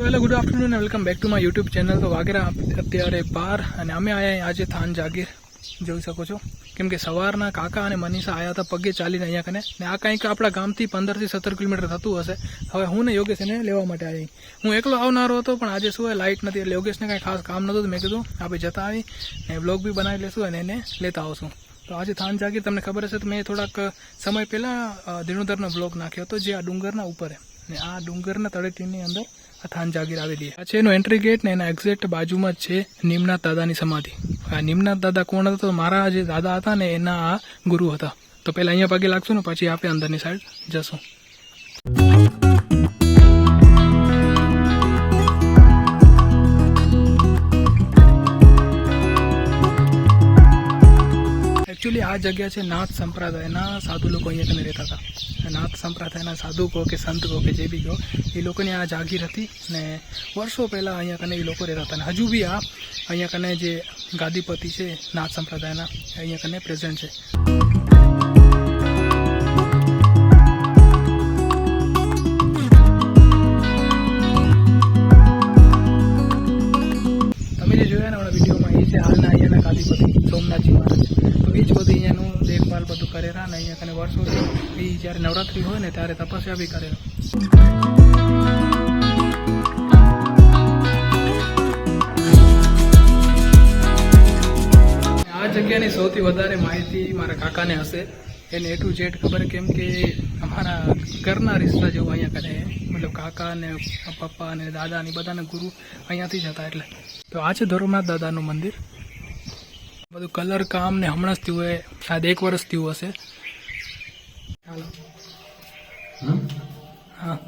So hello good afternoon welcome back to my YouTube channel તો વાગેરા અત્યારે બાર અને અમે આવ્યા આજે થાન જાગીર. જોઈ શકો છો. કેમ કે સવારના કાકા અને મનીષા આવ્યા હતા પગે ચાલીને અહીંયા કને. ને આ કંઈક આપણા ગામથી પંદરથી સત્તર કિલોમીટર થતું હશે. હવે હું ને યોગેશ એને લેવા માટે આવી. હું એકલો આવનારો હતો, પણ આજે શું હોય લાઇટ નથી. એટલે યોગેશને કાંઈ ખાસ કામ નહોતું. મેં કીધું આપણે જતા આવી ને બ્લોગ બી બનાવી લેશું અને એને લેતા આવશું. તો આજે થાન જાગીર. તમને ખબર હશે, તો મેં થોડાક સમય પહેલાં ધીણોધરનો બ્લોગ નાખ્યો હતો, જે આ ડુંગરના ઉપર ને આ ડુંગરના તળેટીની અંદર આ થાન જાગીર આવેલી આ છે એનો એન્ટ્રી ગેટ ને એના એક્ઝેક્ટ બાજુમાં જ છે નિમનાથ દાદાની સમાધિ. આ નિમનાથ દાદા કોણ હતા તો મારા જે દાદા હતા ને એના આ ગુરુ હતા. તો પહેલાં અહીંયા પગે લાગશું ને પછી આપણે અંદરની સાઈડ જશું. આ જગ્યા છે નાથ સંપ્રદાયના સાધુ લોકો અહીંયા કને રહેતા હતા. નાથ સંપ્રદાયના સાધુ કહો કે સંત કહો કે જે બી કહો, એ લોકોની આ જાગીર હતી ને વર્ષો પહેલાં અહીંયા કને એ લોકો રહેતા હતા. અને હજુ બી આ અહીંયા કને જે ગાદીપતિ છે, નાથ સંપ્રદાયના, અહીંયા કને પ્રેઝન્ટ છે. જ્યારે નવરાત્રિ હોય ને ત્યારે તપસ્યા બી કરે. આ જગ્યાની સૌથી વધારે માહિતી મારા કાકાને હશે. એને એ ટુ ઝેડ ખબર કેમ કે અમારા ઘરના રિશ્તા જેવું અહીંયા કરે મતલબ કાકા ને પપ્પા ને દાદા ને બધાના ગુરુ અહીંયાથી જ હતા એટલે. તો આ છે ધોરમનાથ દાદાનું મંદિર. બધું કલર કામ ને હમણાં જ થયું હોય, શાયદ એક વર્ષ થયું હશે. હાલો. હા.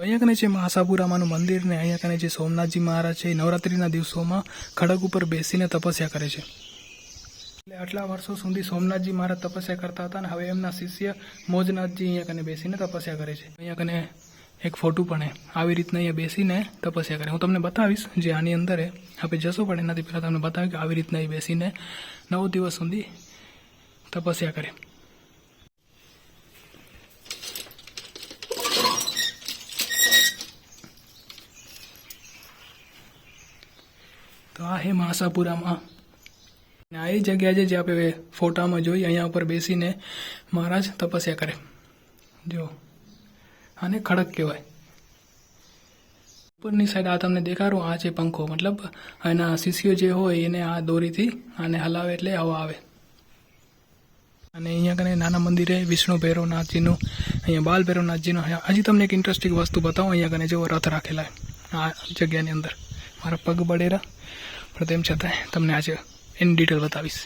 અહીંયા કને છે આશાપુરામાનું મંદિર ને અહીંયા કને જે સોમનાથજી મહારાજ છે એ નવરાત્રિના દિવસોમાં ખડક ઉપર બેસીને તપસ્યા કરે છે. એટલે આટલા વર્ષો સુધી સોમનાથજી મહારાજ તપસ્યા કરતા હતા અને હવે એમના શિષ્ય મોજનાથજી અહીંયા કને બેસીને તપસ્યા કરે છે. અહીંયા કને એક ફોટું પણ આવી રીતના અહીંયા બેસીને તપસ્યા કરે. હું તમને બતાવીશ જે આની અંદર હે. આપણે જશો પણ એનાથી પહેલાં તમને બતાવ્યું કે આવી રીતના એ બેસીને નવ દિવસ સુધી તપસ્યા કરે. તો આ હે માસાપુરામાં આ એ જગ્યા છે જે આપણે ફોટામાં જોઈએ અહીંયા ઉપર બેસીને મહારાજ તપસ્યા કરે. જો. આને ખડક કહેવાય. ઉપરની સાઈડ આ તમને દેખાડું, આ છે પંખો. મતલબ એના શિષ્યો જે હોય એને આ દોરીથી આને હલાવે એટલે હવા આવે. અને અહીંયા કને નાના મંદિરે વિષ્ણુ ભૈરવનાથજીનું, અહીંયા બાલ ભૈરવનાથજીનું હજી તમને એક ઇન્ટરેસ્ટિંગ વસ્તુ બતાવું, અહીંયા કને જેવો રથ રાખેલા આ જગ્યાની અંદર. મારા પગ બળેરા. પણ તેમ છતાં તમને આજે એની ડિટેલ બતાવીશ.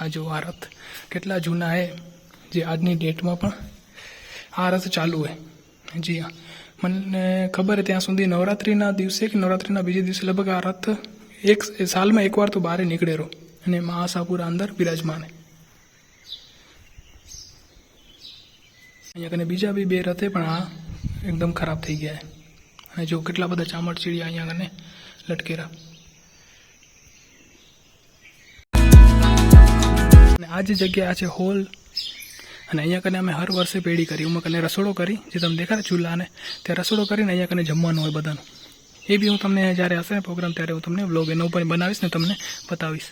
આ જો આ રથ. કેટલા જૂના હે જે આજની ડેટમાં પણ આ રથ ચાલુ હોય. જી હા. મને ખબર ત્યાં સુધી નવરાત્રિના દિવસે કે નવરાત્રિના બીજે દિવસે લગભગ આ રથ એક સાલમાં એકવાર તો બહાર નીકળેલો અને મહાસાપુરા અંદર બિરાજમાન અહીંયા કને બીજા બી બે રથે પણ આ એકદમ ખરાબ થઈ ગયા અને જો કેટલા બધા ચામડચીડિયા અહીંયા કને લટકેરા. અને આ જે જગ્યા છે હોલ અને અહીંયા કને અમે હર વર્ષે પેઢી કરી એમાં કને રસોડો કરી, જે તમે દેખાડે ચૂલાને તે રસોડો કરીને અહીંયા કને જમવાનું હોય બધાનું. એ બી હું તમને જ્યારે હશે પ્રોગ્રામ ત્યારે હું તમને બ્લોગ એના ઉપર બનાવીશ ને તમને બતાવીશ.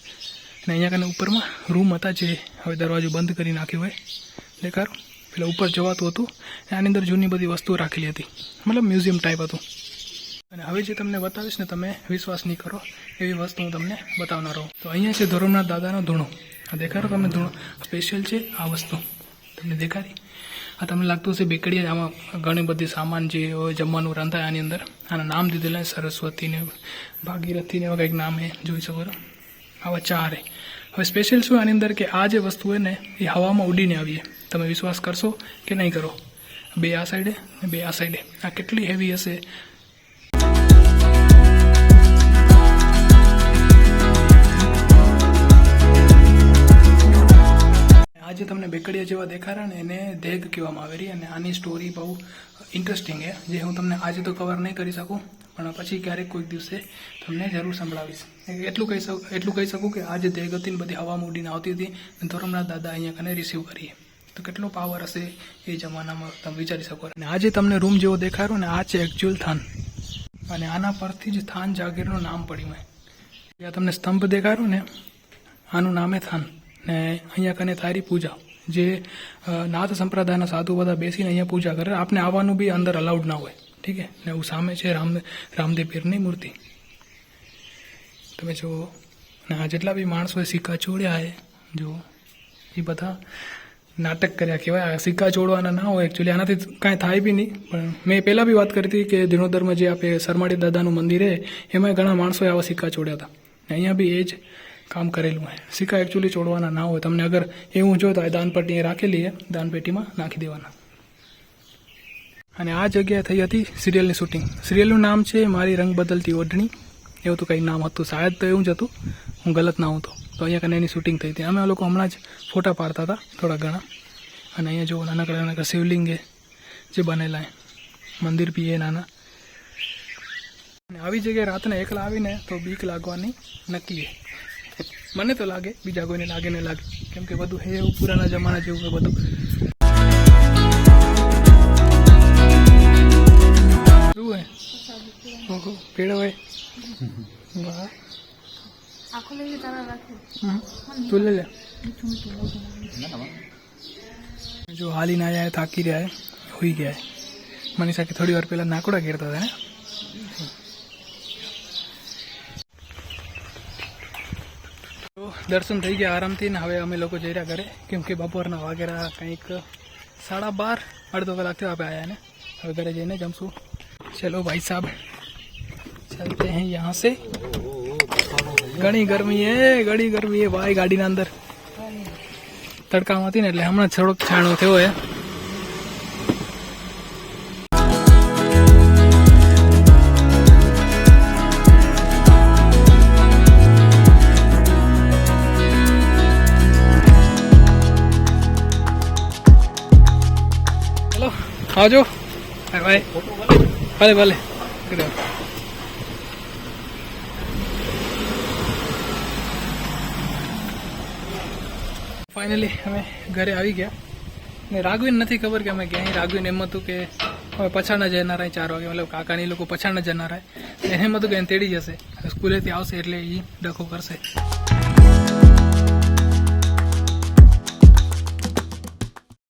અને અહીંયા કને ઉપરમાં રૂમ હતા જે હવે દરવાજો બંધ કરી નાખ્યો હોય. દેખાડો. પેલા ઉપર જવાતું હતું. આની અંદર જૂની બધી વસ્તુઓ રાખેલી હતી. મતલબ મ્યુઝિયમ ટાઈપ હતું. અને હવે જે તમને બતાવીશ ને તમે વિશ્વાસ નહીં કરો, એવી વસ્તુ હું તમને બતાવનારો તો અહીંયા છે ધોરમનાથ દાદાનો ધૂણો. આ દેખાડો તમે ધૂણો. સ્પેશિયલ છે આ વસ્તુ. તમને દેખાડી આ તમને લાગતું હશે બેકડી આમાં ઘણી બધી સામાન જે હોય, જમવાનું રંધાય આની અંદર. આના નામ દીધેલા સરસ્વતીને સરસ્વતી ને ભાગીરથી ને એવા કંઈક નામ એ જોઈ શકો છો. આવા ચાર હવે સ્પેશિયલ શું આની અંદર કે આ જે વસ્તુ હોય ને, એ હવામાં ઉડીને આવીએ. તમે વિશ્વાસ કરશો કે નહીં કરો? બે આ સાઈડે બે આ સાઈડે આ કેટલી હેવી હશે? આજે તમને બેકડીયા જેવા દેખાડ્યા ને એને દેગ કહેવામાં આવેલી અને આની સ્ટોરી બહુ ઇન્ટરેસ્ટિંગ છે, જે હું તમને આજે તો કવર નહીં કરી શકું, પણ પછી ક્યારેક કોઈક દિવસે તમને જરૂર સંભળાવીશ. એટલું કહી શકું, એટલું કહી શકું કે આજે ને બધી હવા ઉડીને આવતી હતી અને ધોરમનાથ દાદા અહીંયા કને રિસીવ કરીએ. તો કેટલો પાવર હશે એ જમાનામાં તમે વિચારી શકો અને આજે તમને રૂમ જેવો દેખાડ્યો ને આ છે એકચ્યુઅલ થાન. અને આના પરથી જ થાન જાગીરનું નામ પડ્યું મેં ત્યાં તમને સ્તંભ દેખાડ્યો ને, આનું નામે થાન. ને અહીંયા કને તારી પૂજા. જે નાથ સંપ્રદાયના સાધુ બધા બેસીને અહીંયા પૂજા કરે. આપને આવવાનું બી અંદર અલાઉડ ના હોય. ઠીક છે ને એવું સામે છે રામ રામદેવ પીરની મૂર્તિ. તમે જુઓ. ને આ જેટલા બી માણસોએ સિક્કા ચોડ્યા છે જો એ બધા નાટક કર્યા કહેવાય. આ સિક્કા ચોડવાના ના હોય એકચ્યુઅલી આનાથી કાંઈ થાય બી નહીં. પણ મેં પહેલાં બી વાત કરી હતી કે દિનોદરમાં જે આપણે સરમાડી દાદાનું મંદિર છે એમાં ઘણા માણસોએ આવા સિક્કા ચોડ્યા હતા. અહીંયા બી એ જ કામ કરેલું હોય. સિક્કા એકચ્યુઅલી ચોડવાના ના હોય. તમને અગર એવું જો તો આ એ રાખેલી છે. દાનપેટીમાં નાખી દેવાના. અને આ જગ્યાએ થઈ હતી સિરિયલની શૂટિંગ. સિરિયલનું નામ છે મારી રંગ બદલતી ઓઢણી. એવું તો કંઈ નામ હતું. શાયદ તો એવું જ હતું. હું ગલત ના હતો. તો અહીંયા કને એની શૂટિંગ થઈ હતી. અમે લોકો હમણાં જ ફોટા પાડતા હતા, થોડા ઘણા. અને અહીંયા જો નાનકડા નાનકડા શિવલિંગ જે બનેલા મંદિર બી એ નાના. અને આવી જગ્યાએ રાતને એકલા આવીને તો બીક લાગવાની નક્કી છે મને તો લાગે બીજા કોઈને લાગે ને લાગે. કેમ કે બધું હે એવું પુરાના જમાના જેવું છે બધું. શું હે પેડ હોય. વાહ. તું લે. લે જો હાલીને જાય થાકી રહ્યા હોઈ ગયા હે. મનીષા કે થોડી વાર પહેલાં નાકોડા ઘેરતા હતા ને? દર્શન થઈ ગયા આરામથી ને હવે અમે લોકો જઈ રહ્યા ઘરે. કેમકે બપોરના વાગેરા કંઈક સાડા બાર, અડધો કલાક થયો આપણે આવ્યા ને હવે ઘરે જઈને જમશું. ચલો ભાઈ સાહેબ, ચાલતે હે यहाँ સે. ઘણી ગરમી હે, ઘણી ગરમી હે. ભાઈ ગાડીના અંદર. તડકામાં હતી ને એટલે હમણાં થોડોક છાણો થયો હે. ચલો, આવજો. બાય બાય ભલે ભલે. ફાઇનલી અમે ઘરે આવી ગયા. ને રાઘવીને નથી ખબર કે અમે ક્યાંય. રાઘવીને એમ હતું કે હવે પછાડના જનારા ચાર વાગે. મતલબ કાકાની લોકો પછાડના જનારા એને એમ હતું કે એને તેડી જશે. સ્કૂલેથી આવશે એટલે એ ડખો કરશે.